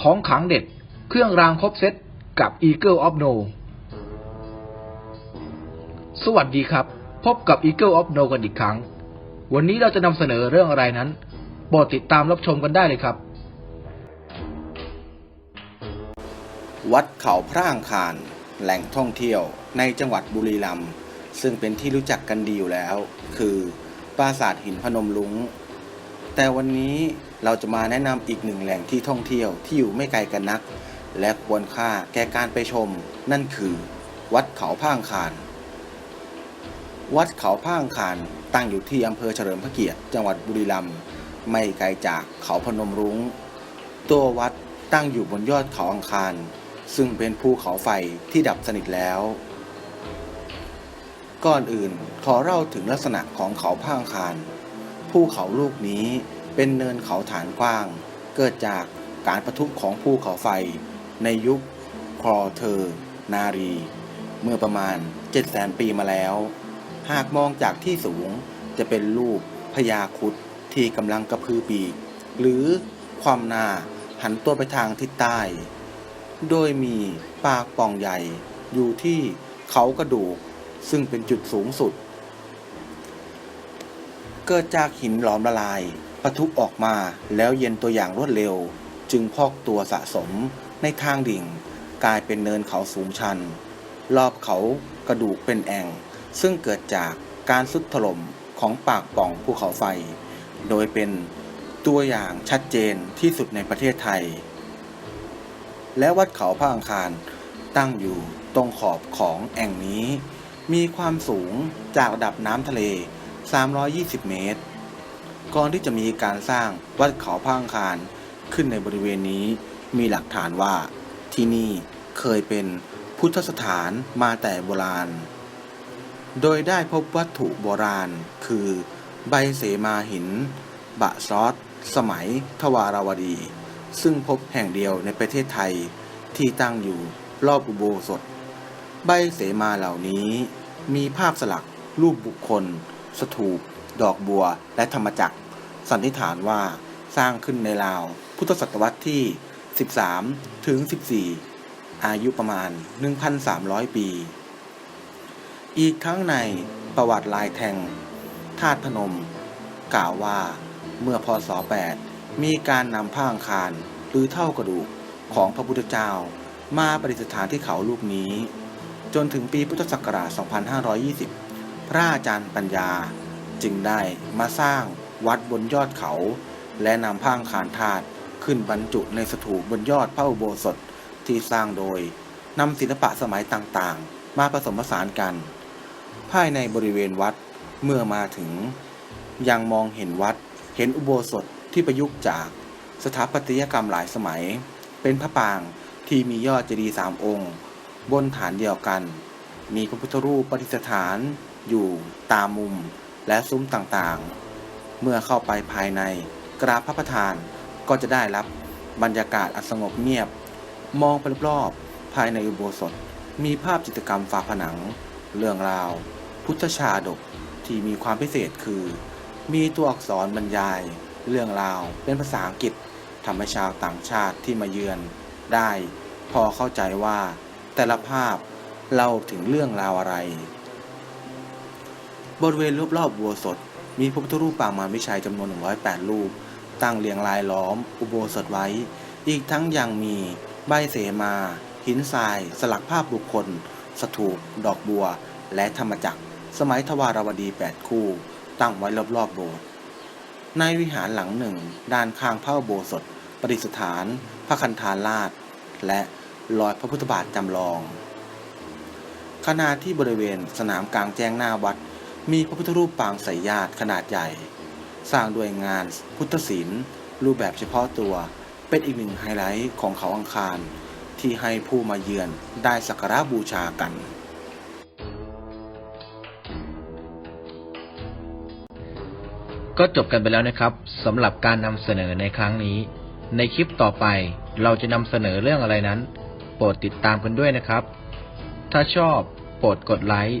ของขังเด็ด เครื่องรางครบเซตกับ Eagle of No สวัสดีครับ พบกับ Eagle of No กันอีกครั้ง วันนี้เราจะนำเสนอเรื่องอะไรนั้นโปรดติดตามรับชมกันได้เลยครับ วัดเขาพร่างคานแหล่งท่องเที่ยวในจังหวัดบุรีรัมย์ซึ่งเป็นที่รู้จักกันดีอยู่แล้ว คือปราสาทหินพนมลุง แต่วันนี้เราจะมาแนะนำอีกหนึ่งแหล่งที่ท่องเที่ยวที่อยู่ไม่ไกลกันนัก และควรค่าแก่การไปชม นั่นคือ วัดเขาพ่างคาน วัดเขาพ่างคานตั้งอยู่ที่อำเภอเฉลิมพระเกียรติจังหวัดบุรีรัมย์ไม่ไกลจากเขาพนมรุง้ง ตัววัดตั้งอยู่บนยอดเขาอังคาร ซึ่งเป็นภูเขาไฟที่ดับสนิทแล้ว ก่อนอื่นขอเล่าถึงลักษณะของเขาพ่างคาร ภูเขาลูกนี้เป็นเนินเขาฐานกว้าง เกิดจากการประทุของภูเขาไฟ ในยุคคลอเทอร์นารี เมื่อประมาณ 700,000ปีมาแล้ว หากมองจากที่สูงจะเป็นรูปพญาคุดที่กำลังกระพือปีก หรือความหนาหันตัวไปทางทิศใต้ โดยมีปากป่องใหญ่อยู่ที่เขากระดูก ซึ่งเป็นจุดสูงสุด เกิดจากหินหลอมละลายปะทุออกมาแล้วเย็นตัวอย่างรวดเร็ว จึงพอกตัวสะสมในทางดิ่ง กลายเป็นเนินเขาสูงชัน รอบเขากระดูกเป็นแอ่ง ซึ่งเกิดจากการสุดถล่มของปากป่องภูเขาไฟ โดยเป็นตัวอย่างชัดเจนที่สุดในประเทศไทย และวัดเขาพระอังคารตั้งอยู่ตรงขอบของแอ่งนี้ มีความสูงจากระดับน้ำทะเล 320 เมตร ก่อนที่จะมีการสร้างวัดเขาพังคารขึ้นในบริเวณนี้มีหลักฐานว่าที่นี่เคยเป็นพุทธสถานมาแต่โบราณ โดยได้พบวัตถุโบราณ คือใบเสมาหิน บะซอสสมัยทวาราวดี ซึ่งพบแห่งเดียวในประเทศไทยที่ตั้งอยู่รอบอุโบสถ ใบเสมาเหล่านี้มีภาพสลักรูปบุคคล สถูป ดอกบัว และธรรมจักร สันนิษฐานว่าสร้างขึ้นในราว พุทธศตวรรษที่ 13 ถึง 14 อายุประมาณ 1,300 ปี อีกทั้งในประวัติลายแทงธาตุพนม กล่าวว่าเมื่อพศ 8 มีการนำผ้าอังคารหรือเท่ากระดูกของพระพุทธเจ้า มาประดิษฐานที่เขาลูกนี้ จนถึงปีพุทธศักราช 2520 พระอาจารย์ปัญญาจึงได้มาสร้างวัดบนยอดเขา และนำผ้างคารธาตุขึ้นบรรจุในสถูปบนยอดพระอุโบสถที่สร้างโดยนำศิลปะสมัยต่างๆ มาผสมผสานกัน ภายในบริเวณวัดเมื่อมาถึง ยังมองเห็นวัดเห็นอุโบสถที่ประยุกต์จากสถาปัตยกรรมหลายสมัย เป็นพระปรางที่มียอดเจดีย์สามองค์ บนฐานเดียวกัน มีพระพุทธรูปประดิษฐาน อยู่ตามมุมและซุ้มต่างๆ เมื่อเข้าไปภายในกราบพระประธานก็จะได้รับบรรยากาศอันสงบเงียบ มองไปรอบๆภายในอุโบสถ มีภาพจิตรกรรมฝาผนัง เรื่องราว พุทธชาดกที่มีความพิเศษคือ มีตัวอักษรบรรยาย เรื่องราวเป็นภาษาอังกฤษทำให้ชาวต่างชาติที่มาเยือน ได้พอเข้าใจว่าแต่ละภาพเล่าถึงเรื่องราวอะไร บริเวณรอบๆอุโบสถ มีพระพุทธรูปปางมารวิชัยจำนวน 108 รูป ตั้งเรียงรายล้อม อุโบสถไว้ อีกทั้งยังมี ใบเสมา หินทราย สลักภาพบุคคล สถูป ดอกบัว และธรรมจักร สมัยทวารวดี 8 คู่ ตั้งไว้รอบๆโบสถ์ ในวิหารหลังหนึ่ง ด้านข้างพระอุโบสถ ประดิษฐาน พระคันธาราช และรอยพระพุทธบาทจำลองขณะที่บริเวณสนามกลางแจ้งหน้าวัด มีพระพุทธรูปปางสายญาติขนาดใหญ่ สร้างด้วยงานพุทธศิลป์ รูปแบบเฉพาะตัว เป็นอีกหนึ่งไฮไลท์ของเขาอังคาร ที่ให้ผู้มาเยือนได้สักการะบูชากัน ก็จบกันไปแล้วนะครับสำหรับการนำเสนอในครั้งนี้ ในคลิปต่อไปเราจะนำเสนอเรื่องอะไรนั้น โปรดติดตามกันด้วยนะครับ ถ้าชอบโปรดกดไลค์